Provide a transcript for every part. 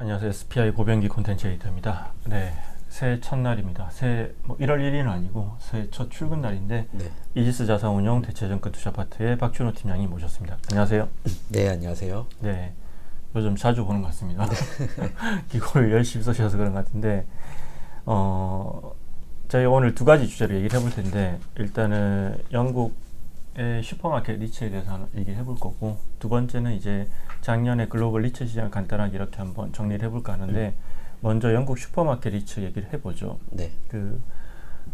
안녕하세요. SPI 고병기 콘텐츠 에디터입니다. 네, 새해 첫날입니다. 새해 뭐 1월 1일은 아니고 새해 첫 출근 날인데 네. 이지스 자산운용 대체증권 투자파트의 박준호 팀장님 모셨습니다. 안녕하세요. 네, 안녕하세요. 네, 요즘 자주 보는 것 같습니다. 기고를 열심히 쓰셔서 그런 것 같은데 어, 저희 오늘 두 가지 주제로 얘기를 해볼 텐데 일단은 영국의 슈퍼마켓 리츠에 대해서 하나 얘기를 해볼 거고 두 번째는 이제 작년에 글로벌 리츠 시장을 간단하게 이렇게 한번 정리를 해볼까 하는데 먼저 영국 슈퍼마켓 리츠 얘기를 해보죠. 네. 그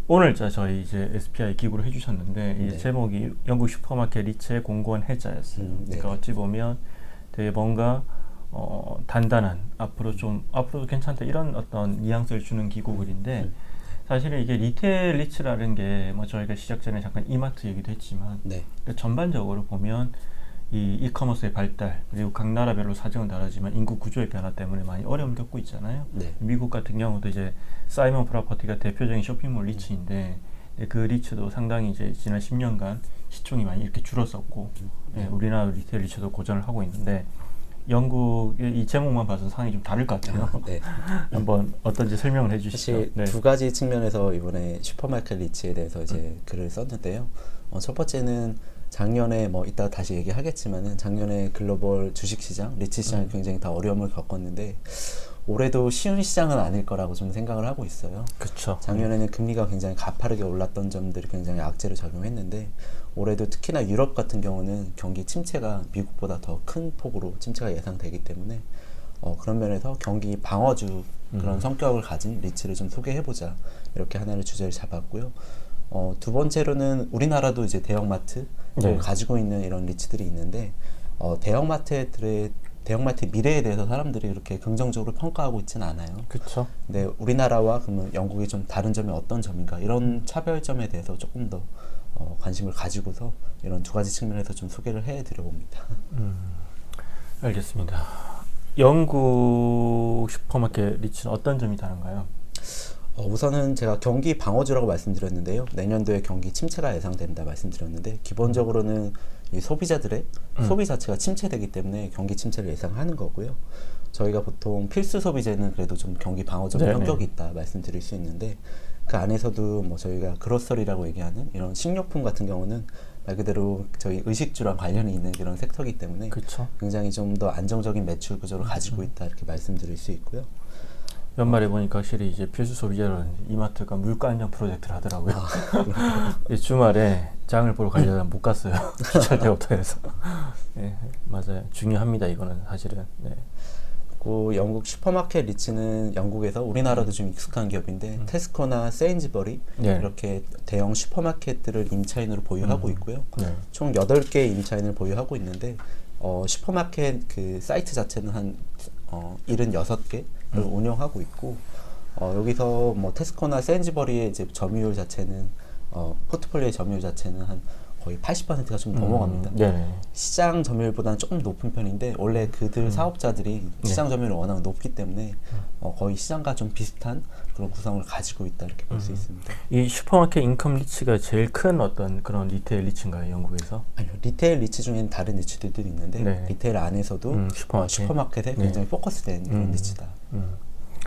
오늘자 저희 이제 SPI 기구를 해주셨는데 이 네. 제목이 영국 슈퍼마켓 리츠의 공고한 해자였어요. 음, 그러니까 네네. 어찌 보면 되게 뭔가 어, 단단한 앞으로 좀 앞으로도 괜찮다 이런 어떤 뉘앙스를 주는 기구글인데 음. 사실은 이게 리테일 리츠라는 게 뭐 저희가 시작 전에 잠깐 이마트 얘기도 했지만 네. 근데 전반적으로 보면 이 이커머스의 발달 그리고 각 나라별로 사정은 다르지만 인구 구조의 변화 때문에 많이 어려움을 겪고 있잖아요. 네. 미국 같은 경우도 이제 사이먼 프로퍼티가 대표적인 쇼핑몰 리츠인데 네, 그 리츠도 상당히 이제 지난 10년간 시총이 많이 이렇게 줄었었고 예, 우리나라 리테일 리츠도 고전을 하고 있는데 영국의 이 제목만 봐서 상황이 좀 다를 것 같아요. 네. 한번 어떤지 설명을 해주시죠. 사실 네. 두 가지 측면에서 이번에 슈퍼마켓 리치에 대해서 이제 글을 썼는데요. 어, 첫 번째는 작년에 뭐 이따 다시 얘기하겠지만은 작년에 글로벌 주식 시장, 리치 시장이 굉장히 다 어려움을 겪었는데 올해도 쉬운 시장은 아닐 거라고 좀 생각을 하고 있어요. 그렇죠. 작년에는 금리가 굉장히 가파르게 올랐던 점들이 굉장히 악재를 작용했는데 올해도 특히나 유럽 같은 경우는 경기 침체가 미국보다 더 큰 폭으로 침체가 예상되기 때문에 어, 그런 면에서 경기 방어주 그런 성격을 가진 리츠를 좀 소개해보자 이렇게 하나를 주제를 잡았고요. 어, 두 번째로는 우리나라도 이제 대형마트를 네. 가지고 있는 이런 리츠들이 있는데 어, 대형마트들의 대형마트 미래에 대해서 사람들이 이렇게 긍정적으로 평가하고 있지는 않아요. 그렇죠. 근데 우리나라와 그러면 영국이 좀 다른 점이 어떤 점인가 이런 차별점에 대해서 조금 더 어, 관심을 가지고서 이런 두 가지 측면에서 좀 소개를 해드려 봅니다. 알겠습니다. 영국 슈퍼마켓 리츠는 어떤 점이 다른가요? 어, 우선은 제가 경기 방어주라고 말씀드렸는데요. 내년도에 경기 침체가 예상된다 말씀드렸는데 기본적으로는 이 소비자들의 소비 자체가 침체되기 때문에 경기 침체를 예상하는 거고요. 저희가 보통 필수 소비재는 그래도 좀 경기 방어적인 네네. 성격이 있다 말씀드릴 수 있는데 그 안에서도 뭐 저희가 그로서리라고 얘기하는 이런 식료품 같은 경우는 말 그대로 저희 의식주랑 관련이 있는 그런 섹터이기 때문에 그렇죠. 굉장히 좀 더 안정적인 매출 구조를 가지고 있다 이렇게 말씀드릴 수 있고요. 연말에 보니까 확실히 이제 필수 소비자로 이마트가 물가 안정 프로젝트를 하더라고요. 이 주말에 장을 보러 가려다 못 갔어요. 주차대 없다해서. 예, 맞아요. 중요합니다. 이거는 사실은. 네. 그 영국 슈퍼마켓 리츠는 영국에서 우리나라도 좀 익숙한 기업인데 테스코나 세인즈버리 네. 이렇게 대형 슈퍼마켓들을 임차인으로 보유하고 있고요. 네. 총 8개의 임차인을 보유하고 있는데 어, 슈퍼마켓 그 사이트 자체는 한 어, 76개를 운영하고 있고 어, 여기서 뭐 테스코나 세인즈버리의 이제 점유율 자체는 어, 포트폴리오의 점유율 자체는 한 거의 80%가 좀 넘어갑니다. 음, 네. 시장 점유율보다는 조금 높은 편인데 원래 그들 사업자들이 시장 점유율이 워낙 높기 때문에 어, 거의 시장과 좀 비슷한 그런 구성을 가지고 있다 이렇게 볼 수 있습니다. 이 슈퍼마켓 인컴 리츠가 제일 큰 어떤 그런 리테일 리츠인가요? 영국에서? 아니요 리테일 리츠 중에는 다른 리츠들도 있는데 네. 리테일 안에서도 음, 어, 슈퍼마켓. 슈퍼마켓에 네. 굉장히 포커스된 그런 음. 리츠다. 음.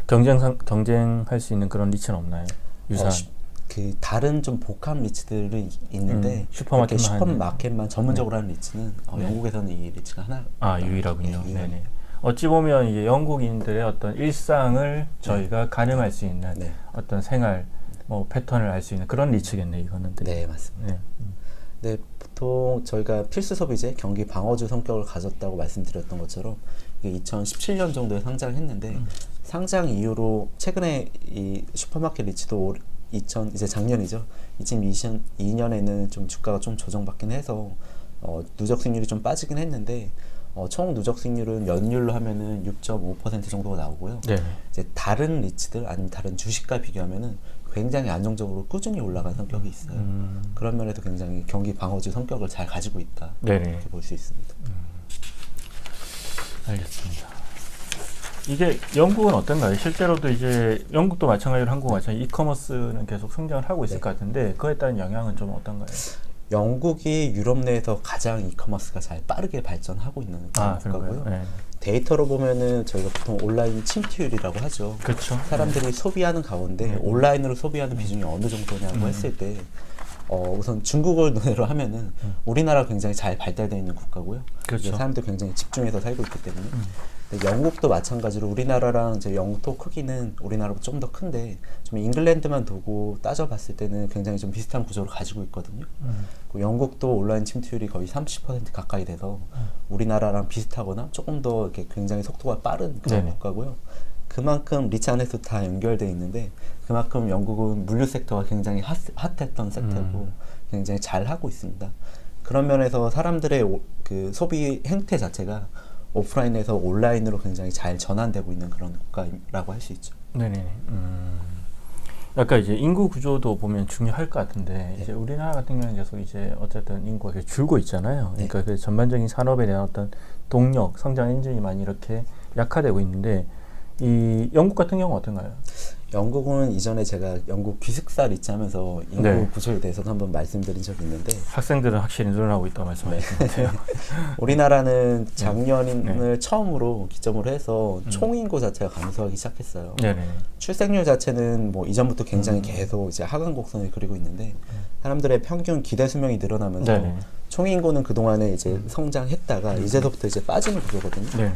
경쟁상 경쟁할 수 있는 그런 리츠는 없나요? 유사한. 어, 슈- 그 다른 좀 복합 리츠들이 이- 있는데 음, 슈퍼마켓만. 슈퍼마켓만 전문적으로 하는 리츠는 어, 네. 영국에서는 이 리츠가 하나 아 유일하군요. 네, 네, 유일합니다. 네. 어찌 보면 이제 영국인들의 어떤 일상을 저희가 가늠할 수 있는 네. 어떤 생활 뭐 패턴을 알 수 있는 그런 리츠겠네 이거는. 네 맞습니다. 네. 음. 네, 보통 저희가 필수 소비재, 경기 방어주 성격을 가졌다고 말씀드렸던 것처럼 이게 2017년 정도에 상장을 했는데 상장 이후로 최근에 이 슈퍼마켓 리츠도 올- 2000 이제 작년이죠. 2022년에는 좀 주가가 좀 조정받긴 해서 어, 누적 수익률이 좀 빠지긴 했는데 어, 총 누적 수익률은 연율로 하면은 6.5% 정도가 나오고요. 네. 이제 다른 리츠들 아니면 다른 주식과 비교하면은 굉장히 안정적으로 꾸준히 올라간 성격이 있어요. 음. 그런 면에도 굉장히 경기 방어주 성격을 잘 가지고 있다 네네. 이렇게 볼 수 있습니다. 알겠습니다. 이게 영국은 어떤가요? 실제로도 이제 영국도 마찬가지로 한국 마찬가지 이커머스는 계속 성장을 하고 있을 네. 것 같은데 그에 따른 영향은 좀 어떤가요? 영국이 유럽 내에서 가장 이커머스가 잘 빠르게 발전하고 있는 아? 거고요. 네. 데이터로 보면은 저희가 보통 온라인 침투율이라고 하죠. 그렇죠. 사람들이 소비하는 가운데 네. 온라인으로 소비하는 비중이 어느 정도냐고 음. 했을 때 어, 우선 중국을 눈으로 하면은 우리나라 굉장히 잘 발달되어 있는 국가고요. 음. 그렇죠. 사람들 굉장히 집중해서 살고 있기 때문에. 근데 영국도 마찬가지로 우리나라랑 이제 영토 크기는 우리나라보다 좀 더 큰데 좀 잉글랜드만 두고 따져봤을 때는 굉장히 좀 비슷한 구조를 가지고 있거든요. 음. 그 영국도 온라인 침투율이 거의 30% 가까이 돼서 우리나라랑 비슷하거나 조금 더 이렇게 굉장히 속도가 빠른 그런 네네. 국가고요. 그만큼 리치 안에서 다 연결돼 있는데 그만큼 영국은 물류 섹터가 굉장히 핫, 핫했던 섹터고 음. 굉장히 잘 하고 있습니다. 그런 면에서 사람들의 오- 그 소비 행태 자체가 오프라인에서 온라인으로 굉장히 잘 전환되고 있는 그런 국가라고 할 수 있죠. 네네. 음. 약간 이제 인구 구조도 보면 중요할 것 같은데 네. 이제 우리나라 같은 경우는 계속 이제 어쨌든 인구가 계속 줄고 있잖아요. 네. 그러니까 그 전반적인 산업에 대한 어떤 동력, 성장 엔진이 많이 이렇게 약화되고 있는데 이 영국 같은 경우는 어떤가요? 영국은 이전에 제가 영국 기숙사 리치하면서 인구 네. 구조에 대해서 한번 말씀드린 적이 있는데 학생들은 확실히 늘어나고 있다고 것 같아요. 우리나라는 작년을 네. 처음으로 기점으로 해서 음. 총인구 자체가 감소하기 시작했어요. 네네. 출생률 자체는 뭐 이전부터 굉장히 음. 계속 이제 하강 곡선을 그리고 있는데 사람들의 평균 기대 수명이 늘어나면서 네네. 총인구는 그 동안에 이제 성장했다가 이제서부터 이제 빠지는 구조거든요. 네.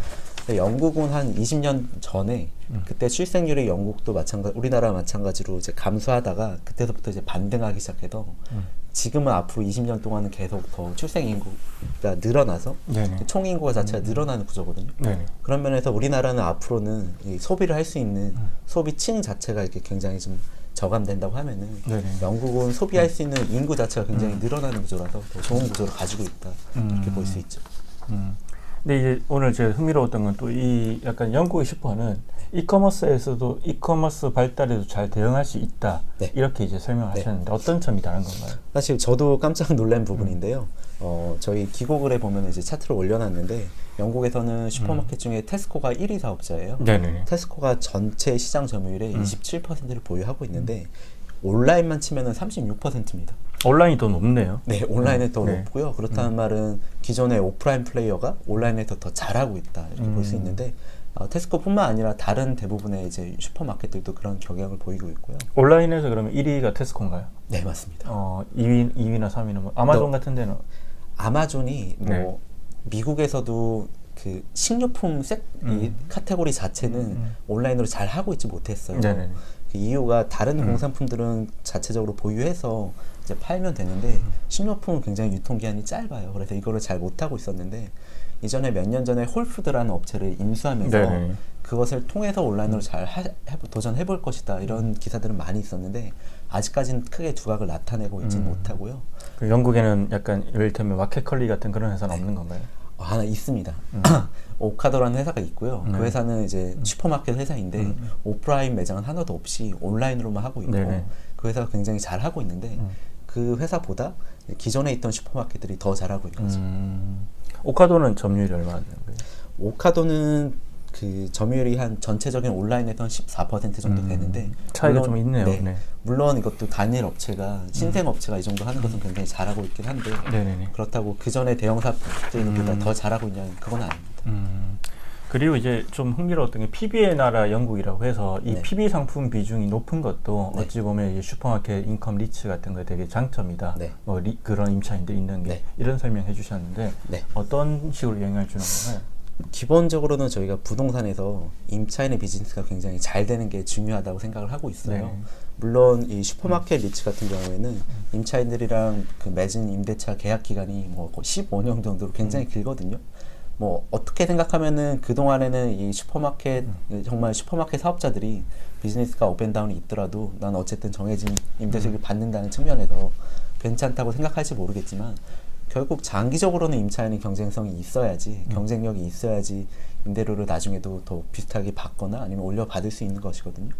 영국은 한 20년 전에 음. 그때 출생률이 영국도 마찬가지 우리나라 마찬가지로 이제 감소하다가 그때서부터 이제 반등하기 시작해서 음. 지금은 앞으로 20년 동안은 계속 더 출생 인구가 늘어나서. 총 인구가 자체가 늘어나는 구조거든요. 네네. 그런 면에서 우리나라는 앞으로는 이 소비를 할 수 있는 음. 소비층 자체가 이렇게 굉장히 좀 저감된다고 하면은 네네. 영국은 소비할 수 있는 인구 자체가 굉장히 늘어나는 구조라서 더 좋은 구조를 가지고 있다 이렇게 음. 볼수 있죠. 음. 근데 이제 오늘 제가 흥미로웠던 건 또 이 약간 영국의 슈퍼는 이커머스에서도 이커머스 발달에도 잘 대응할 수 있다 네. 이렇게 이제 설명하셨는데 어떤 점이 다른 건가요? 사실 저도 깜짝 놀란 음. 부분인데요. 어, 저희 기고글에 보면 이제 차트를 올려놨는데 영국에서는 슈퍼마켓 중에 테스코가 1위 사업자예요. 네네. 테스코가 전체 시장 점유율의 음. 27%를 보유하고 있는데 온라인만 치면은 36%입니다. 온라인이 더 높네요. 네, 온라인에 더 네. 높고요. 그렇다는 말은 기존의 오프라인 플레이어가 온라인에서 더 잘하고 있다 이렇게 볼수 음. 있는데 어, 테스코뿐만 아니라 다른 대부분의 이제 슈퍼마켓들도 그런 경향을 보이고 있고요. 온라인에서 그러면 1위가 테스코인가요? 네, 맞습니다. 어, 2위, 2위나 3위는 뭐 아마존 너- 같은 데는 아마존이 뭐 네. 미국에서도 그 식료품 색, 이 음. 카테고리 자체는 음. 온라인으로 잘 하고 있지 못했어요. 네네. 그 이유가 다른 음. 공산품들은 자체적으로 보유해서 이제 팔면 되는데 음. 식료품은 굉장히 유통기한이 짧아요. 그래서 이거를 잘 못하고 있었는데 이전에 몇 년 전에 홀푸드라는 업체를 인수하면서 네네. 그것을 통해서 온라인으로 음. 잘 하- 도전해볼 것이다 이런 기사들은 많이 있었는데 아직까지는 크게 두각을 나타내고 있지는 음. 못하고요. 그 영국에는 약간 이를테면 마켓컬리 같은 그런 회사는 없는 건가요? 어, 하나 있습니다. 음. 오카도라는 회사가 있고요. 네. 그 회사는 이제 슈퍼마켓 회사인데 음. 오프라인 매장은 하나도 없이 온라인으로만 하고 있고 네네. 그 회사가 굉장히 잘 하고 있는데 음. 그 회사보다 기존에 있던 슈퍼마켓들이 더 잘하고 있는 거죠. 음, 오카도는 점유율이 얼마나 되는 거예요? 오카도는 그 점유율이 한 전체적인 온라인에선 14% 정도 음, 되는데 차이가 물론- 좀 있네요. 네. 네. 물론 이것도 단일 업체가 신생 업체가 이 정도 하는 것은 굉장히 잘하고 있긴 한데 네네네. 그렇다고 그 전에 대형 사업들보다 음. 더 잘하고 있냐는 그건 아닙니다. 음, 그리고 이제 좀 흥미로웠던 게 PB의 나라 영국이라고 해서 이 네. PB 상품 비중이 높은 것도 네. 어찌 보면 이 슈퍼마켓 인컴 리치 같은 거에 되게 장점이다. 네. 뭐 리- 그런 임차인들이 있는 게 네. 이런 설명해 주셨는데 네. 어떤 식으로 영향을 주는 건가요? 기본적으로는 저희가 부동산에서 임차인의 비즈니스가 굉장히 잘 되는 게 중요하다고 생각을 하고 있어요. 네. 물론 이 슈퍼마켓 리츠 같은 경우에는 임차인들이랑 그 맺은 임대차 계약 기간이 뭐 15년 정도로 굉장히 길거든요. 뭐 어떻게 생각하면은 그 동안에는 이 슈퍼마켓 정말 슈퍼마켓 사업자들이 비즈니스가 업앤다운이 있더라도 난 어쨌든 정해진 임대수익을 받는다는 측면에서 괜찮다고 생각할지 모르겠지만 결국 장기적으로는 임차인이 경쟁성이 있어야지 경쟁력이 있어야지 임대료를 나중에도 더 비슷하게 받거나 아니면 올려 받을 수 있는 것이거든요.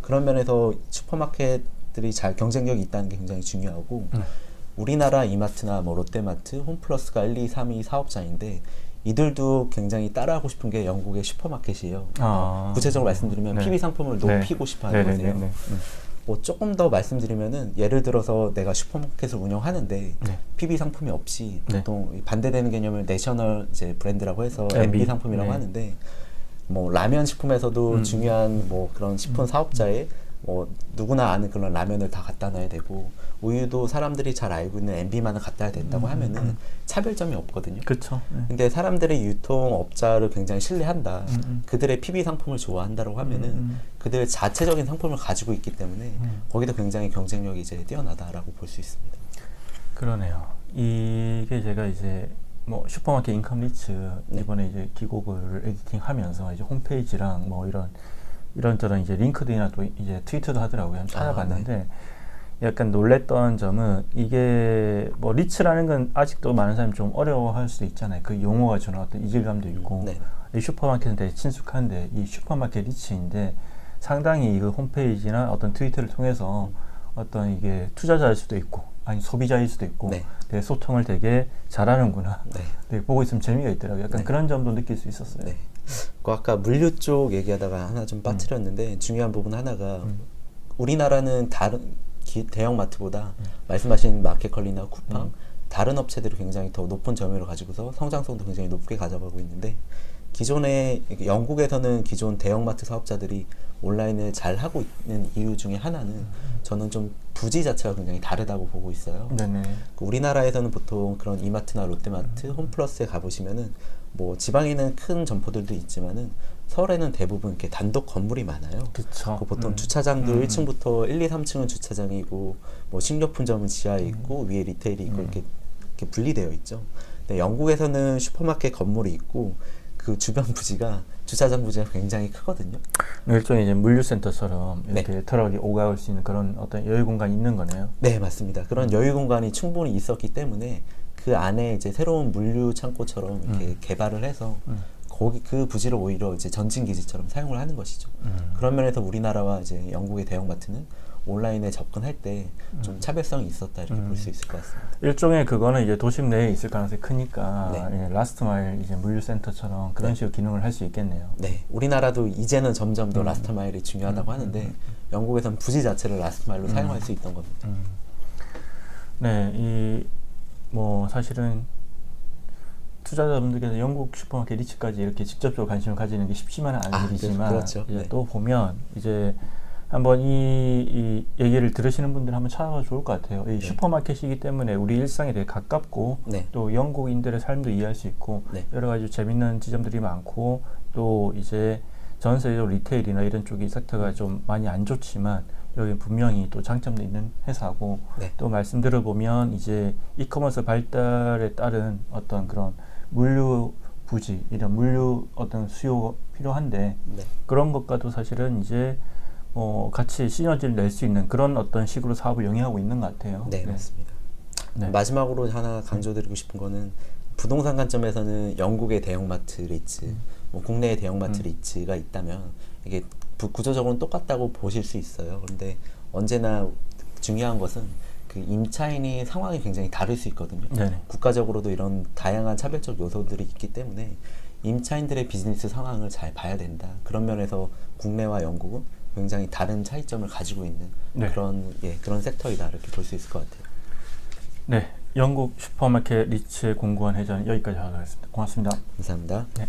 그런 면에서 슈퍼마켓들이 잘 경쟁력이 있다는 게 굉장히 중요하고 네. 우리나라 이마트나 뭐 롯데마트, 홈플러스가 1, 2, 3위 사업자인데 이들도 굉장히 따라하고 싶은 게 영국의 슈퍼마켓이에요. 아. 구체적으로 말씀드리면 네. PB 상품을 네. 높이고 싶어 네, 하는 네, 거세요. 네, 네. 음. 뭐 조금 더 말씀드리면은 예를 들어서 내가 슈퍼마켓을 운영하는데 네. PB 상품이 없이 네. 보통 이 반대되는 개념을 내셔널 이제 브랜드라고 해서 MB. MB 상품이라고 네. 하는데 뭐 라면 식품에서도 음. 중요한 뭐 그런 식품 사업자에 뭐 누구나 아는 그런 라면을 다 갖다 놔야 되고 우유도 사람들이 잘 알고 있는 MB만을 갖다 야 된다고 하면은 차별점이 없거든요. 그렇죠. 네. 근데 사람들이 유통업자를 굉장히 신뢰한다. 음, 음. 그들의 PB 상품을 좋아한다고 하면은 음, 음. 그들 자체적인 상품을 가지고 있기 때문에 음. 거기도 굉장히 경쟁력이 이제 뛰어나다라고 볼 수 있습니다. 그러네요. 이게 제가 이제 뭐 슈퍼마켓 인컴 리츠 네. 이번에 이제 기곡을 에디팅하면서 이제 홈페이지랑 뭐 이런 이런저런 이제 링크드이나 또 이제 트위터도 하더라고요. 한번 찾아봤는데 약간 놀랬던 점은 이게 뭐 리츠라는 건 아직도 많은 사람이 좀 어려워할 수도 있잖아요. 그 용어가 주는 어떤 이질감도 있고 네. 이 슈퍼마켓은 되게 친숙한데 이 슈퍼마켓 리츠인데 상당히 그 홈페이지나 어떤 트위터를 통해서 어떤 이게 투자자일 수도 있고 아니 소비자일 수도 있고 네. 되게 소통을 되게 잘하는구나. 네. 되게 보고 있으면 재미가 있더라고요. 약간 네. 그런 점도 느낄 수 있었어요. 네. 그 아까 물류 쪽 얘기하다가 하나 좀 빠뜨렸는데 중요한 부분 하나가 음. 우리나라는 다른 기- 대형 마트보다 말씀하신 마켓컬리나 쿠팡 음. 다른 업체들이 굉장히 더 높은 점유율을 가지고서 성장성도 굉장히 높게 가져가고 있는데 기존에 영국에서는 기존 대형마트 사업자들이 온라인을 잘 하고 있는 이유 중에 하나는 저는 좀 부지 자체가 굉장히 다르다고 보고 있어요. 네네. 그 우리나라에서는 보통 그런 이마트나 롯데마트, 홈플러스에 가보시면은 뭐 지방에는 큰 점포들도 있지만은 서울에는 대부분 이렇게 단독 건물이 많아요. 그쵸. 그 보통 음. 주차장도 음. 1층부터 1, 2, 3층은 주차장이고 뭐 식료품점은 지하에 있고 위에 리테일이 있고 음. 이렇게, 이렇게 분리되어 있죠. 근데 영국에서는 슈퍼마켓 건물이 있고 그 주변 부지가 주차장 부지가 굉장히 크거든요. 일종의 이제 물류센터처럼 네. 이렇게 트럭이 오가올 수 있는 그런 어떤 여유 공간이 있는 거네요. 네, 맞습니다. 그런 여유 공간이 충분히 있었기 때문에 그 안에 이제 새로운 물류 창고처럼 이렇게 음. 개발을 해서 음. 거기 그 부지를 오히려 이제 전진 기지처럼 사용을 하는 것이죠. 음. 그런 면에서 우리나라와 이제 영국의 대형 마트는 온라인에 접근할 때 좀 차별성이 있었다 이렇게 음. 볼수 있을 것 같습니다. 일종의 그거는 이제 도심 내에 있을 가능성이 크니까 네. 예, 라스트 마일 이제 물류센터처럼 그런 네. 식으로 기능을 할 수 있겠네요. 네, 우리나라도 이제는 점점 더 음. 라스트 마일이 중요하다고 음, 하는데 음, 영국에선 부지 자체를 라스트 마일로 음. 사용할 수 있던 겁니다. 음. 네, 이 뭐 사실은 투자자분들께서 영국 슈퍼마켓 리츠까지 이렇게 직접적으로 관심을 가지는 게 쉽지만은 않은 아, 일이지만 그렇죠. 이제 네. 또 보면 이제 한번 이, 이 얘기를 들으시는 분들 한번 찾아가 좋을 것 같아요. 이 네. 슈퍼마켓이기 때문에 우리 일상에 되게 가깝고 네. 또 영국인들의 삶도 이해할 수 있고 네. 여러 가지 재밌는 지점들이 많고 또 이제 전 세계적으로 리테일이나 이런 쪽이 섹터가 좀 많이 안 좋지만 여기 분명히 또 장점도 있는 회사고 네. 또 말씀 들어보면 이제 이커머스 발달에 따른 어떤 그런 물류 부지 이런 물류 어떤 수요가 필요한데 네. 그런 것과도 사실은 이제 뭐 같이 시너지를 낼 수 있는 그런 어떤 식으로 사업을 영위하고 있는 것 같아요. 네, 맞습니다. 네. 마지막으로 하나 강조드리고 싶은 거는 부동산 관점에서는 영국의 대형마트 리츠, 뭐 국내의 대형마트 음. 리츠가 있다면 이게 부- 구조적으로는 똑같다고 보실 수 있어요. 그런데 언제나 중요한 것은 그 임차인이 상황이 굉장히 다를 수 있거든요. 네네. 국가적으로도 이런 다양한 차별적 요소들이 있기 때문에 임차인들의 비즈니스 상황을 잘 봐야 된다. 그런 면에서 국내와 영국은 굉장히 다른 차이점을 가지고 있는 네. 그런 예, 그런 섹터이다 이렇게 볼 수 있을 것 같아요. 네, 영국 슈퍼마켓 리츠의 공구원 회전 여기까지 하도록 하겠습니다. 고맙습니다. 감사합니다. 네.